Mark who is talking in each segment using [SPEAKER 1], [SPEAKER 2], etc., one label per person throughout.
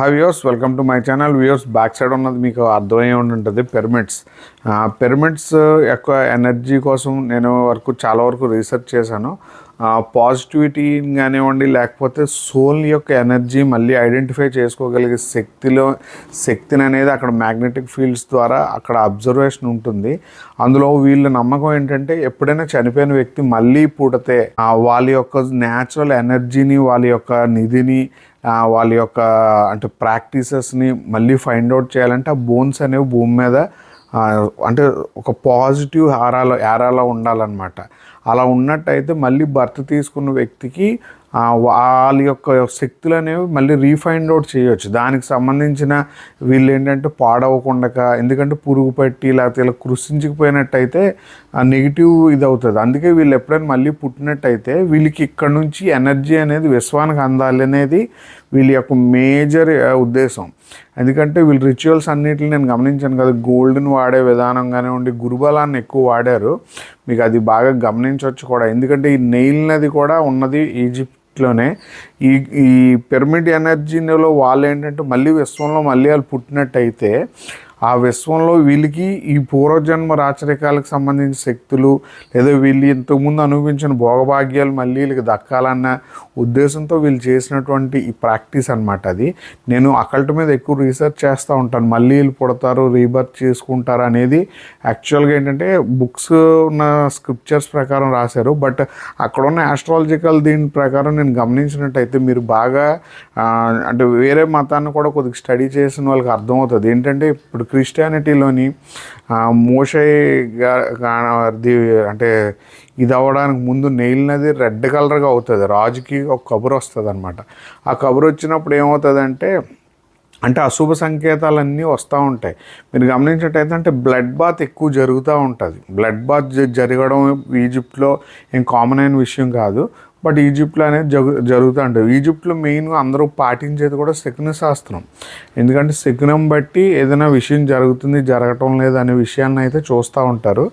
[SPEAKER 1] Hi views welcome to my channel views back side ఉన్నది మీకు అర్థమయ్యే ఉంటుంది పిరమిడ్స్ పిరమిడ్స్ యొక్క ఎనర్జీ కోసం నేను వరకు చాలా వరకు రీసెర్చ్ చేశాను. పాజిటివిటీ కానివ్వండి లేకపోతే సోల్ యొక్క ఎనర్జీ మళ్ళీ ఐడెంటిఫై చేసుకోగలిగే శక్తిలో శక్తిని అనేది అక్కడ మ్యాగ్నెటిక్ ఫీల్డ్స్ ద్వారా అక్కడ అబ్జర్వేషన్ ఉంటుంది. అందులో వీళ్ళ నమ్మకం ఏంటంటే ఎప్పుడైనా చనిపోయిన వ్యక్తి మళ్ళీ పుడితే వాళ్ళ యొక్క న్యాచురల్ ఎనర్జీని వాళ్ళ యొక్క నిధిని వాళ్ళ యొక్క అంటే ప్రాక్టీసెస్ని మళ్ళీ ఫైండ్ అవుట్ చేయాలంటే ఆ బోన్స్ అనేవి భూమి మీద అంటే ఒక పాజిటివ్ హారాలో ఏరాలో ఉండాలన్నమాట. అలా ఉన్నట్టయితే మళ్ళీ బర్త్ తీసుకున్న వ్యక్తికి వాళ్ళ యొక్క శక్తులు అనేవి మళ్ళీ రీఫైండ్ అవుట్ చేయవచ్చు దానికి సంబంధించిన వీళ్ళు ఏంటంటే పాడవకుండా ఎందుకంటే పురుగు పట్టి లేకపోతే ఇలా కృషించకపోయినట్టయితే ఆ నెగిటివ్ ఇది అవుతుంది అందుకే వీళ్ళు ఎప్పుడైనా మళ్ళీ పుట్టినట్టయితే వీళ్ళకి ఇక్కడ నుంచి ఎనర్జీ అనేది విశ్వానికి అందాలి అనేది వీళ్ళ యొక్క మేజర్ ఉద్దేశం. ఎందుకంటే వీళ్ళు రిచువల్స్ అన్నిటిని నేను గమనించాను కదా గోల్డ్ని వాడే విధానం కానివ్వండి గురుబలాన్ని ఎక్కువ వాడారు. మీకు అది బాగా గమనించవచ్చు కూడా. ఎందుకంటే ఈ నెయిల్ నది కూడా ఉన్నది ఈజిప్ట్ ఈజిప్ట్లోనే ఈ ఈ పిరమిడ్ ఎనర్జీలో వాళ్ళు ఏంటంటే మళ్ళీ విశ్వంలో మళ్ళీ వాళ్ళు పుట్టినట్టయితే ఆ విశ్వంలో వీళ్ళకి ఈ పూర్వజన్మ రాచరికాలకు సంబంధించిన శక్తులు లేదా వీళ్ళు ఇంతకుముందు అనుభవించిన భోగభాగ్యాలు మళ్ళీ వీళ్ళకి దక్కాలన్న ఉద్దేశంతో వీళ్ళు చేసినటువంటి ఈ ప్రాక్టీస్ అనమాట అది. నేను అకల్ట్ మీద ఎక్కువ రీసెర్చ్ చేస్తూ ఉంటాను. మళ్ళీ వీళ్ళు పుడతారు రీబర్త్ చేసుకుంటారు అనేది యాక్చువల్గా ఏంటంటే బుక్స్ ఉన్న స్క్రిప్చర్స్ ప్రకారం రాశారు. బట్ అక్కడ ఉన్న ఆస్ట్రాలజికల్ దీని ప్రకారం నేను గమనించినట్టయితే మీరు బాగా అంటే వేరే మతాన్ని కూడా కొద్దిగా స్టడీ చేసిన వాళ్ళకి అర్థమవుతుంది. ఏంటంటే ఇప్పుడు క్రిస్టియానిటీలోని ఆ, మోషే గారిది అంటే ఇది అవ్వడానికి ముందు నెయిల్నది రెడ్ కలర్గా అవుతుంది. రాజుకి ఒక కబురు వస్తుంది అనమాట ఆ కబురు వచ్చినప్పుడు ఏమవుతుందంటే అంటే అశుభ సంకేతాలన్నీ వస్తూ ఉంటాయి. మీరు గమనించినట్టయితే అంటే బ్లడ్ బాత్ ఎక్కువ జరుగుతూ ఉంటుంది. బ్లడ్ బాత్ జరగడం ఈజిప్ట్లో ఏం కామన్ అయిన విషయం కాదు. బట్ ఈజిప్ట్లో అనేది జగు జరుగుతూ ఉంటుంది. ఈజిప్ట్లో మెయిన్ అందరూ పాటించేది కూడా శకున శాస్త్రం. ఎందుకంటే శకునం బట్టి ఏదైనా విషయం జరుగుతుంది జరగటం లేదు అనే విషయాన్ని అయితే చూస్తూ ఉంటారు.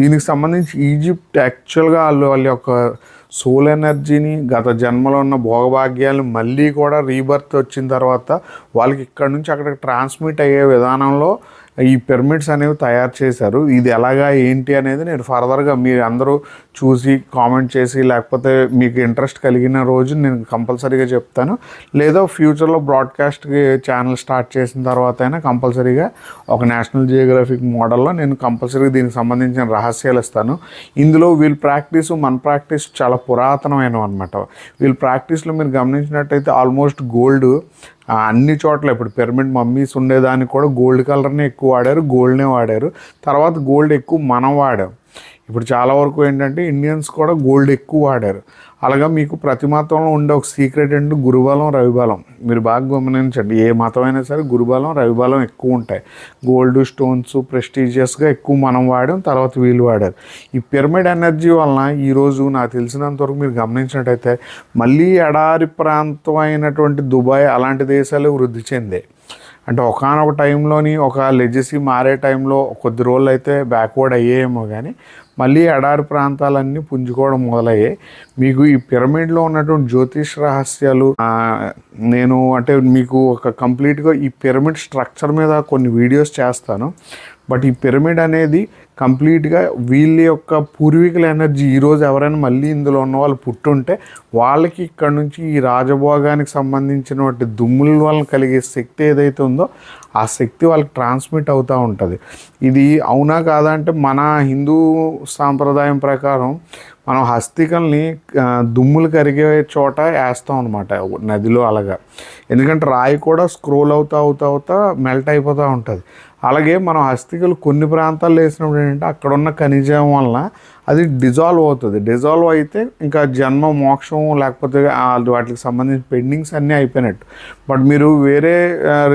[SPEAKER 1] దీనికి సంబంధించి ఈజిప్ట్ యాక్చువల్గా వాళ్ళు వాళ్ళ యొక్క సోల్ ఎనర్జీని గత జన్మలో ఉన్న భోగభాగ్యాలు మళ్ళీ కూడా రీబర్త్ వచ్చిన తర్వాత వాళ్ళకి ఇక్కడ నుంచి అక్కడికి ట్రాన్స్మిట్ అయ్యే విధానంలో ఈ పిరమిడ్స్ అనేవి తయారు చేశారు. ఇది ఎలాగా ఏంటి అనేది నేను ఫర్దర్గా మీరు అందరూ చూసి కామెంట్ చేసి లేకపోతే మీకు ఇంట్రెస్ట్ కలిగిన రోజు నేను కంపల్సరీగా చెప్తాను. లేదా ఫ్యూచర్లో బ్రాడ్కాస్ట్కి ఛానల్ స్టార్ట్ చేసిన తర్వాత అయినా కంపల్సరీగా ఒక నేషనల్ జియోగ్రఫిక్ మోడల్లో నేను కంపల్సరీగా దీనికి సంబంధించిన రహస్యాలు ఇస్తాను. ఇందులో వీళ్ళ ప్రాక్టీస్ మన ప్రాక్టీస్ చాలా పురాతనమైనవి అనమాట వీళ్ళ ప్రాక్టీస్లో మీరు గమనించినట్టయితే ఆల్మోస్ట్ గోల్డ్ అన్ని చోట్ల ఇప్పుడు పిరమిడ్ మమ్మీస్ ఉండేదానికి కూడా గోల్డ్ కలర్నే ఎక్కువ వాడారు గోల్డ్నే వాడారు. తర్వాత గోల్డ్ ఎక్కువ మనం వాడాం. ఇప్పుడు చాలా వరకు ఏంటంటే ఇండియన్స్ కూడా గోల్డ్ ఎక్కువ వాడారు. అలాగా మీకు ప్రతి మతంలో ఉండే ఒక సీక్రెట్ ఏంటి గురుబలం రవిబలం. మీరు బాగా గమనించండి. ఏ మతం అయినా సరే గురుబలం రవిబలం ఎక్కువ ఉంటాయి. గోల్డ్ స్టోన్స్ ప్రెస్టీజియస్గా ఎక్కువ మనం వాడాం తర్వాత వీళ్ళు వాడారు. ఈ పిరమిడ్ ఎనర్జీ వలన ఈరోజు నాకు తెలిసినంతవరకు మీరు గమనించినట్టయితే మళ్ళీ ఎడారి ప్రాంతం అయినటువంటి దుబాయ్ అలాంటి దేశాలు వృద్ధి చెందాయి. అంటే ఒకనొక టైంలోని ఒక లెజెసీ మారే టైంలో కొద్ది రోజులు అయితే బ్యాక్వర్డ్ అయ్యేమో కానీ మళ్ళీ ఎడారి ప్రాంతాలన్నీ పుంజుకోవడం మొదలయ్యాయి మీకు ఈ పిరమిడ్లో ఉన్నటువంటి జ్యోతిష్ రహస్యాలు నేను అంటే మీకు ఒక కంప్లీట్గా ఈ పిరమిడ్ స్ట్రక్చర్ మీద కొన్ని వీడియోస్ చేస్తాను. బట్ ఈ పిరమిడ్ అనేది కంప్లీట్గా వీళ్ళ యొక్క పూర్వీకుల ఎనర్జీ ఈరోజు ఎవరైనా మళ్ళీ ఇందులో ఉన్న వాళ్ళు పుట్టుంటే వాళ్ళకి ఇక్కడ నుంచి ఈ రాజభోగానికి సంబంధించినటువంటి దుమ్ముల వలన కలిగే శక్తి ఏదైతే ఉందో ఆ శక్తి వాళ్ళకి ట్రాన్స్మిట్ అవుతూ ఉంటుంది. ఇది అవునా కాదా అంటే మన హిందూ సాంప్రదాయం ప్రకారం మనం హస్తికల్ని దుమ్ములు కరిగే చోట వేస్తాం అనమాట నదిలో అలాగా. ఎందుకంటే రాయి కూడా స్క్రోల్ అవుతా అవుతా అవుతా మెల్ట్ అయిపోతూ ఉంటుంది. అలాగే మనం హస్తికలు కొన్ని ప్రాంతాల్లో వేసినప్పుడు ఏంటంటే అక్కడ ఉన్న ఖనిజం వలన అది డిజాల్వ్ అవుతుంది. డిజాల్వ్ అయితే ఇంకా జన్మ మోక్షం లేకపోతే వాటికి సంబంధించిన పెండింగ్స్ అన్నీ అయిపోయినట్టు. బట్ మీరు వేరే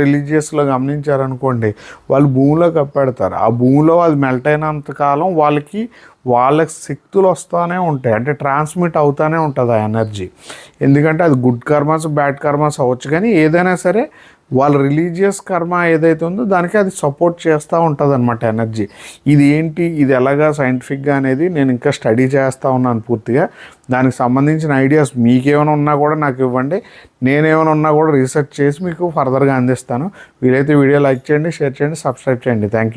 [SPEAKER 1] రిలీజియస్లో గమనించారనుకోండి వాళ్ళు భూమిలో కప్పెడతారు. ఆ భూమిలో అది మెల్ట్ అయినంత కాలం వాళ్ళకి వాళ్ళకి శక్తులు వస్తూనే ఉంటాయి. అంటే ట్రాన్స్మిట్ అవుతూనే ఉంటుంది ఆ ఎనర్జీ ఎందుకంటే అది గుడ్ కర్మస్ బ్యాడ్ కర్మస్ అవ్వచ్చు. కానీ ఏదైనా సరే వాళ్ళ రిలీజియస్ కర్మ ఏదైతే ఉందో దానికి అది సపోర్ట్ చేస్తూ ఉంటుంది అనమాట ఎనర్జీ. ఇది ఏంటి? ఇది ఎలాగా సైంటిఫిక్గా అనేది నేను ఇంకా స్టడీ చేస్తూ ఉన్నాను పూర్తిగా. దానికి సంబంధించిన ఐడియాస్ మీకేమైనా ఉన్నా కూడా నాకు ఇవ్వండి. నేనేమైనా ఉన్నా కూడా రీసెర్చ్ చేసి మీకు ఫర్దర్గా అందిస్తాను. వీలైతే వీడియో లైక్ చేయండి షేర్ చేయండి సబ్స్క్రైబ్ చేయండి. Thank you